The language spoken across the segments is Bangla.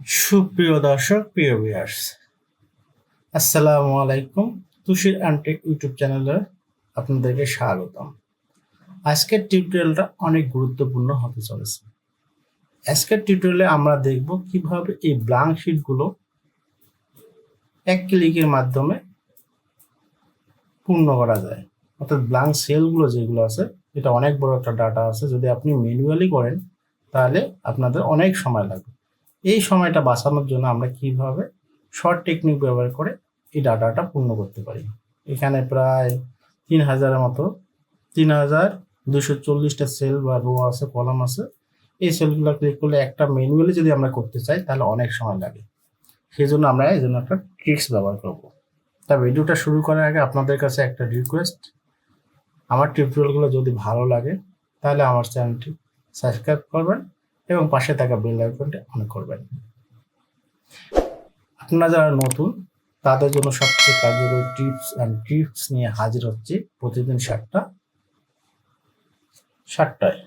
সুপ্রিয় দর্শক, প্রিয় ভিউয়ার্স আসসালামু আলাইকুম। তুষির আন্টেক ইউটিউব চ্যানেলে আপনাদেরকে স্বাগতম। আজকের টিউটোরিয়ালটা অনেক গুরুত্বপূর্ণ হতে চলেছে। আজকের টিউটোরিয়ালে আমরা দেখব কীভাবে এই ব্লাঙ্ক শিটগুলো এক ক্লিকের মাধ্যমে পূর্ণ করা যায়। অর্থাৎ ব্লাঙ্ক সেলগুলো যেগুলো আছে, এটা অনেক বড় একটা ডাটা আছে। যদি আপনি ম্যানুয়ালি করেন, তাহলে আপনাদের অনেক সময় লাগবে। এই সময়টা বাঁচানোর জন্য আমরা কীভাবে শর্ট টেকনিক ব্যবহার করে এই ডাটাটা পূর্ণ করতে পারি? এখানে প্রায় তিন হাজারের মতো, তিন হাজার দুশো চল্লিশটা সেল বা রো আছে কলাম আছে। এই সেলগুলো ক্লিক করলে একটা ম্যানুয়ালি যদি আমরা করতে চাই, তাহলে অনেক সময় লাগে। সেই জন্য আমরা এই জন্য একটা ট্রিক্স ব্যবহার করব। তা ভিডিওটা শুরু করার আগে আপনাদের কাছে একটা রিকোয়েস্ট আমার টিউটোরিয়ালগুলো যদি ভালো লাগে, তাহলে আমার চ্যানেলটি সাবস্ক্রাইব করবেন। এবং পাশে থাকা বেল আইকনটি অন করবেন। আপনারা যারা নতুন, তাদের জন্য সবচেয়ে কার্যকরী টিপস অ্যান্ড ট্রিপস নিয়ে হাজির হচ্ছে প্রতিদিন সাতটা, সাতটায়।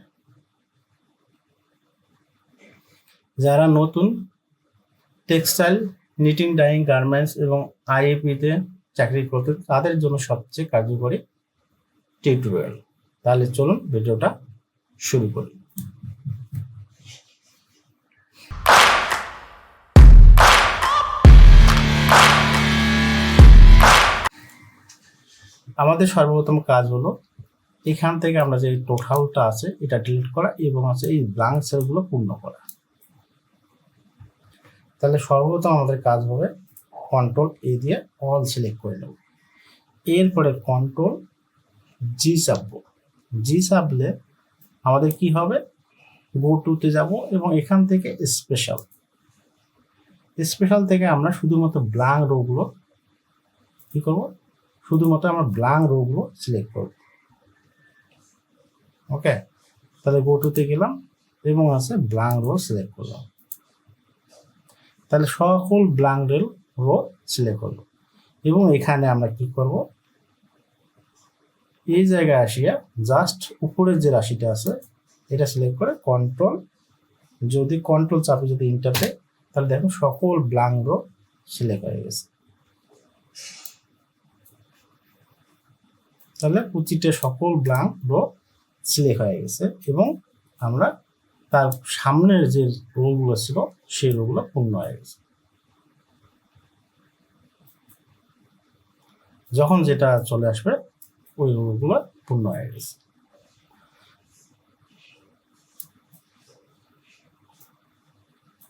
যারা নতুন টেক্সটাইল নিটিং ডাইং গার্মেন্টস এবং আইএপিতে চাকরি করতে, তাদের জন্য সবচেয়ে কার্যকরী টিউটোরিয়াল তাহলে চলুন ভিডিওটা শুরু করি। আমাদের সর্বপ্রথম কাজ হলো এখান থেকে আমরা যে টোটালটা আছে, এটা ডিলিট করা এবং আছে এই ব্লাঙ্ক সেলগুলো পূর্ণ করা। তাহলে সর্বপ্রথম আমাদের কাজ হবে কন্ট্রোল এ দিয়ে অল সিলেক্ট করে নেব। এরপরে কন্ট্রোল জি চাপবো। জি চাপলে আমাদের কি হবে? গো টুতে যাব এবং এখান থেকে স্পেশাল স্পেশাল থেকে আমরা শুধুমাত্র ব্লাঙ্ক রোগুলো কি করব? শুধুমাত্র আমরা ব্লাঙ্ক রোগুলো সিলেক্ট করব। ওকে তাহলে গো টুতে গেলাম এবং আছে ব্লাঙ্ক রো সিলেক্ট করলাম। তাহলে সকল ব্লাঙ্ক রেল রো সিলেক্ট করল এবং এখানে আমরা কি করব? এই জায়গায় আসিয়া জাস্ট উপরের যে রাশিটা আছে, এটা সিলেক্ট করে কন্ট্রোল যদি কন্ট্রোল চাপে যদি ইন্টার দেয়, তাহলে দেখো সকল ব্লাঙ্ক রো সিলেক্ট হয়ে গেছে। তাহলে প্রতিটা সকল ব্লাঙ্ক রো সিলেক্ট হয়ে গেছে এবং আমরা তার সামনের যে রোগুলো ছিল সেই রোগুলো পূর্ণ হয়ে গেছে। যখন যেটা চলে আসবে, ওই রোগুলো পূর্ণ হয়ে গেছে।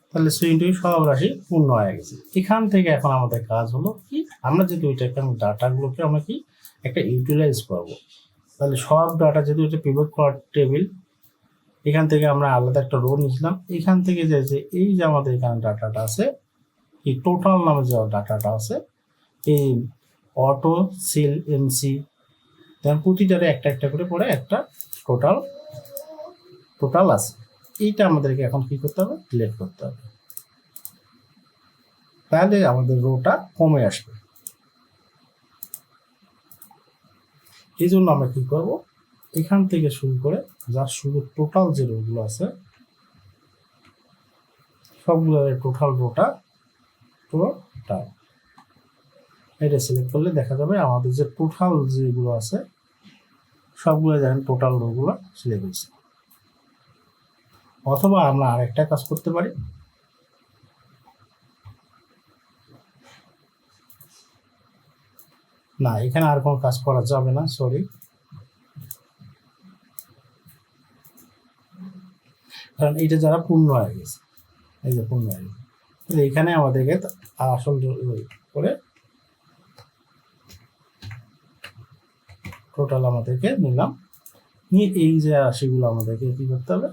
তাহলে সুইন্টুই সব রাশি পূর্ণ হয়ে গেছে। এখান থেকে এখন আমাদের কাজ হলো কি? আমরা যদি ওইটা এখন ডাটাগুলোকে আমরা কি একটা ইউটিলাইজ করব তাহলে সব ডাটা যদি হচ্ছে পিভট করার টেবিল এখান থেকে আমরা আলাদা একটা রো নিয়েছিলাম। এখান থেকে যে যে এই যে আমাদের এখানে ডাটাটা আছে, এই টোটাল নামে যে ডাটাটা আছে, এই অটো সিল এমসি তেমন প্রতিটারে একটা একটা করে পরে একটা টোটাল টোটাল আছে। এইটা আমাদেরকে এখন কি করতে হবে? ডিলেট করতে হবে। তাহলে আমাদের রোটা কমে আসবে। এই জন্য আমরা কি করব? এখান থেকে শুরু করে যা শুধু টোটাল যে রোগুলো আছে সবগুলো টোটাল রোটা টোটাল এটা সিলেক্ট করলে দেখা যাবে আমাদের যে টোটাল যেগুলো আছে, সবগুলো দেখেন টোটাল রোগুলো সিলেক্ট হয়েছে। অথবা আমরা আরেকটা কাজ করতে পারি। না, এখানে আর কোনো কাজ করা যাবে না সরি কারণ এটা যারা পূর্ণ হয়ে গেছে, এই যে পূর্ণ হয়ে গেছে। এখানে আমাদেরকে আসল করে টোটাল আমাদেরকে নিলাম। নিয়ে এই যে রাশিগুলো আমাদেরকে কী করতে হবে?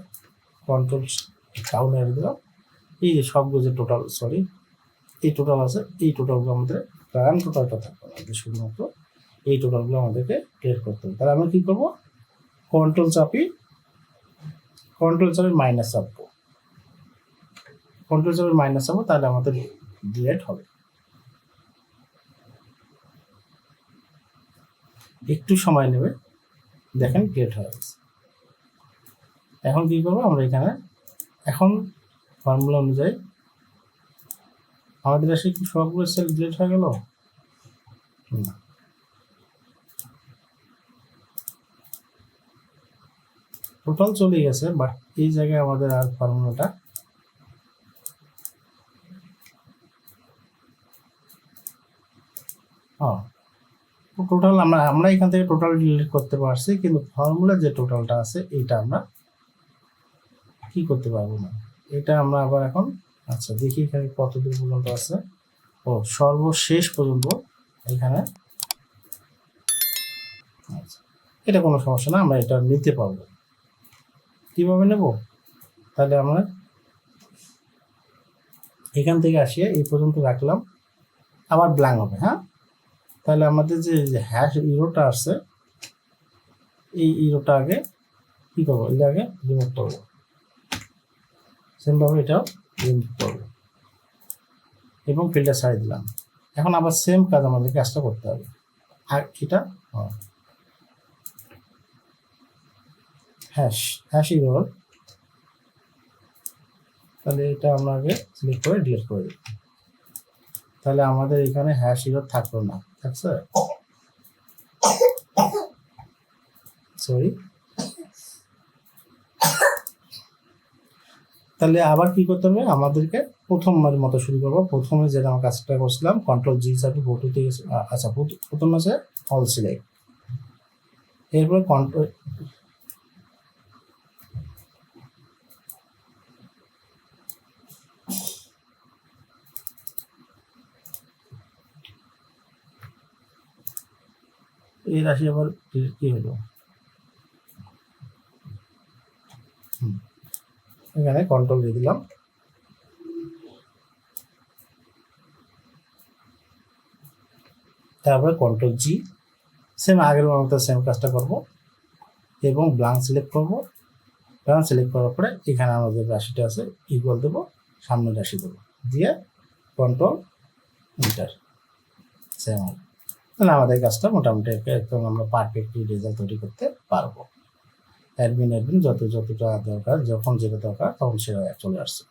কন্ট্রোল ডাউন দিলাম। এই যে সবগুলো যে টোটাল সরি এই টোটাল আছে, এই টোটালগুলো আমাদের রান টোটালটা থাকবে। আমাদের শুধুমাত্র এই টোটালগুলো আমাদেরকে ক্লিয়ার করতে হবে। তাহলে আমরা কী করব? কন্ট্রোল চাপি কন্ট্রোল চাপে মাইনাস চাপবো কন্ট্রোল চাপে মাইনাস চাপবো তাহলে আমাদের ডিলেট হবে। একটু সময় নেবে, দেখেন ক্রিয়েট হয়ে গেছে। এখন কী করব? আমরা এখানে, এখন ফর্মুলা অনুযায়ী আমাদের রাশি কি সবগুলো সেল ডিলিট হয়ে গেল? টোটাল চলে গেছে বাট এই জায়গায় আমাদের আর ফর্মুলাটা টোটাল আমরা আমরা এখান থেকে টোটাল ডিলিট করতে পারছি, কিন্তু ফর্মুলা যে টোটালটা আছে, এইটা আমরা কি করতে পারব না? এটা আমরা আবার এখন আচ্ছা দেখি এখানে কতদূর পর্যন্ত আছে। ও, সর্বশেষ পর্যন্ত এখানে। আচ্ছা এটা কোনো সমস্যা না, আমরা এটা নিতে পারব। কীভাবে নেব? তাহলে আমরা এখান থেকে আসিয়ে এই পর্যন্ত রাখলাম। আবার ব্ল্যাঙ্ক হবে হ্যাঁ? তাহলে আমাদের যে হ্যাশ ইরোটা আছে, এই ইরোটা আগে কি করব? এটা আগে রিমুভ করব। সেমভাবে এটাও এবং ফিল্টার সারি দিলাম। এখন আবার সেম কাজ আমাদের কাজটা করতে হবে। আর এটা হ্যাশ হ্যাশ ইরোর তাহলে এটা আমরা আগে সিলেক্ট করে ডিলিট করে দিই তাহলে আমাদের এখানে হ্যাশ ইরোর থাকল না। থাকছে? সরি তাহলে আবার কি করতে হবে? আমাদেরকে প্রথমবার মতো শুরু করব। প্রথমে যেটা আমার কাজটা করছিলাম কন্ট্রোল জি হিসাবে ভোটুতে আচ্ছা প্রথম আছে অল সিলেক্ট এরপরে কন্ট্রোল এই রাশি আবার কি হলো? এখানে কন্ট্রোল দিয়ে দিলাম। তারপরে কন্ট্রোল জি সেম আগের মতো সেম কাজটা করব। এবং ব্লাঙ্ক সিলেক্ট করব। ব্লাঙ্ক সিলেক্ট করার পরে এখানে আমাদের রাশিটা আছে ইকুয়াল দেবো, সামনের রাশি দেবো। দিয়ে কন্ট্রোল ইন্টার সেম তাহলে আমাদের কাজটা মোটামুটি একদম আমরা পারফেক্টলি রেজাল্ট তৈরি করতে পারব। অ্যাডমিন যত যতটা দরকার যখন যেটা দরকার, তখন সেটা চলে আসছে।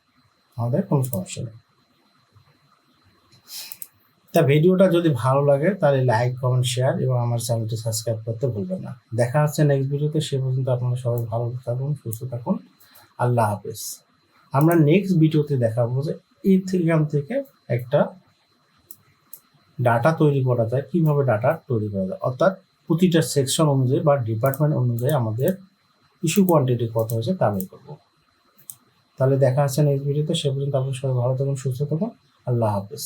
আমাদের কোনো সমস্যা নেই। তা ভিডিওটা যদি ভালো লাগে, তাহলে লাইক কমেন্ট শেয়ার এবং আমার চ্যানেলটি সাবস্ক্রাইব করতে ভুলবেন না। দেখা হচ্ছে নেক্সট ভিডিওতে সে পর্যন্ত আপনারা সবাই ভালো থাকুন, সুস্থ থাকুন। আল্লাহ হাফেজ। আমরা নেক্সট ভিডিওতে দেখাবো যে এখান থেকে একটা ডাটা তৈরি করা যায়, কীভাবে ডাটা তৈরি করা যায়। অর্থাৎ প্রতিটা সেকশন অনুযায়ী বা ডিপার্টমেন্ট অনুযায়ী আমাদের ইস্যু কোয়ান্টিটি কত হয়েছে, তা বের করব। তাহলে দেখা হচ্ছে নেক্সট ভিডিওতে সে পর্যন্ত আপনার সবাই ভালো থাকুন, সুস্থ থাকুন, আল্লাহ হাফেজ।